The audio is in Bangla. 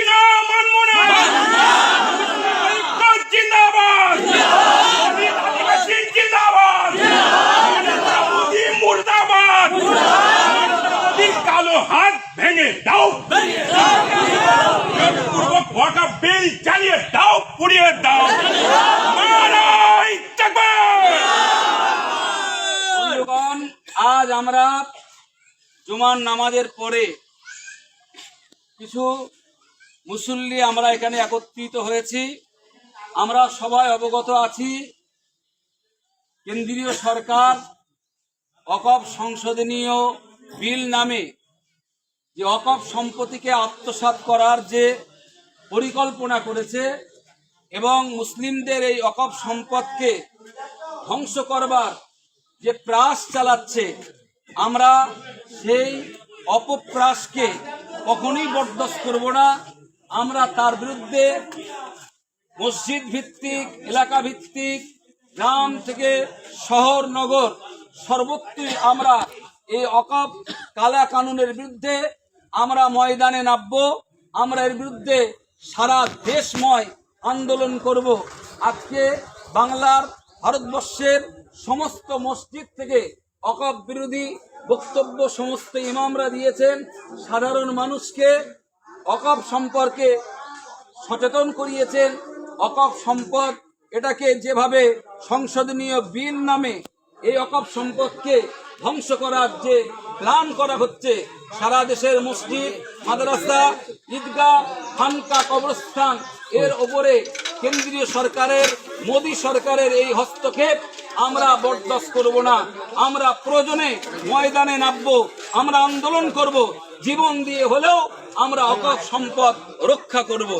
কিনা মানব মুর্দাবাদ। কালো হাত ভেঙে দাও। চালিয়ে দাও, পুড়িয়ে দাও। নারাই আজ আমরা জুমার নামাজের পরে কিছু মুসল্লি আমরা এখানে একত্রিত হয়েছি। আমরা সবাই অবগত আছি। কেন্দ্রীয় সরকার অকপ সংশোধনীয় বিল নামে যে অকপ সম্পত্তিকে আত্মসাৎ করার যে পরিকল্পনা করেছে এবং মুসলিমদের এই অকপ সম্পদকে ধ্বংস করবার যে প্রাস চালাচ্ছে, আমরা সেই অপপ্রাসকে কখনোই বরদাস্ত করব না। আমরা তার বিরুদ্ধে মসজিদ ভিত্তিক, এলাকা ভিত্তিক, গ্রাম থেকে শহর, নগর, সর্বত্রই আমরা এই অকাপ কালা কানুনের বিরুদ্ধে আমরা ময়দানে নামব, আমরা এর বিরুদ্ধে সারা দেশময় আন্দোলন করব। আজকে বাংলার ভারতবর্ষের সমস্ত মসজিদ থেকে অকাপ বিরোধী বক্তব্য সমস্ত ইমামরা দিয়েছেন। সাধারণ মানুষকে অকাপ সম্পর্কে সচেতন করিয়েছেন। অকপ সম্পদ এটাকে যেভাবে সংশোধনীয় বিল নামে এই অকপ সম্পদকে ধ্বংস করার যে প্ল্যান করা হচ্ছে, সারা দেশের মসজিদ, মাদ্রাসা, ঈদগাহ, খানকা কবরস্থান, এর ওপরে কেন্দ্রীয় সরকারের, মোদী সরকারের এই হস্তক্ষেপ আমরা বরদাস্ত করব না। আমরা প্রয়োজনে ময়দানে নামবো, আমরা আন্দোলন করব। জীবন দিয়ে হলেও আমরা অকপ সম্পদ রক্ষা করব।